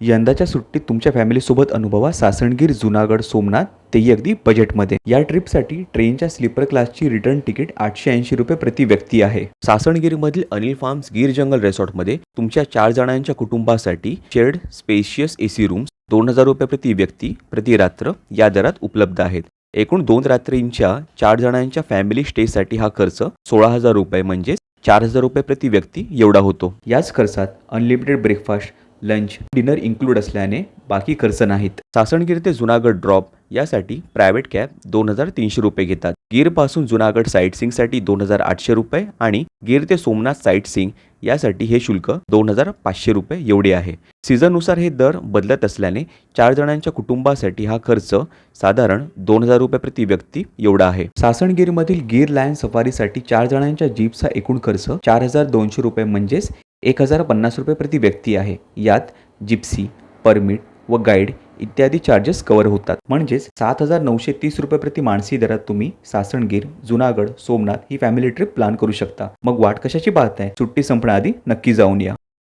यंदाच्या सुट्टीत तुमच्या फॅमिलीसोबत अनुभवा सासणगीर जुनागड सोमनाथ तेही अगदी बजेटमध्ये या ट्रिपसाठी ट्रेनच्या स्लीपर क्लासची रिटर्न तिकीट आठशे ऐंशी रुपये प्रति व्यक्ती आहे. सासणगीरमधील अनिल फार्म्स गिर जंगल रिसॉर्टमध्ये तुमच्या चार जणांच्या कुटुंबासाठी शेअर्ड स्पेशियस एसी रूम्स दोन हजार रुपये प्रति व्यक्ती प्रति रात्र या दरात उपलब्ध आहेत. एकूण दोन रात्रींच्या चार जणांच्या फॅमिली स्टेसाठी हा खर्च सोळा हजार रुपये म्हणजेच चार हजार रुपये प्रति व्यक्ती एवढा होतो. याच खर्चात unlimited breakfast lunch dinner include असल्याने बाकी खर्च नाहीत. सासणगीर ते जुनागड ड्रॉप यासाठी प्रायव्हेट कॅब दोन हजार तीनशे रुपये घेतात. गीरपासून जुनागड साईटसिंगसाठी दोन हजार आठशे रुपये आणि गीर ते सोमनाथ साईटसिंग यासाठी हे शुल्क दोन हजार पाचशे रुपये एवढे आहे. सीझननुसार हे दर बदलत असल्याने चार जणांच्या कुटुंबासाठी हा खर्च साधारण दोन हजार रुपये प्रति व्यक्ती एवढा आहे. सासणगीरमधील गीर लायन सफारीसाठी चार जणांच्या जीपचा एकूण खर्च चार हजार दोनशे रुपये म्हणजेच एक हजार पन्नास रुपये प्रति व्यक्ती आहे. यात जिप्सी परमिट व गाईड इत्यादी चार्जेस कव्हर होतात. म्हणजेच सात हजार नऊशे तीस रुपये प्रति माणसी दरात तुम्ही सासणगीर जुनागड सोमनाथ ही फॅमिली ट्रिप प्लॅन करू शकता. मग वाट कशाची पाहताय? सुट्टी संपण्याआधी नक्की जाऊन या.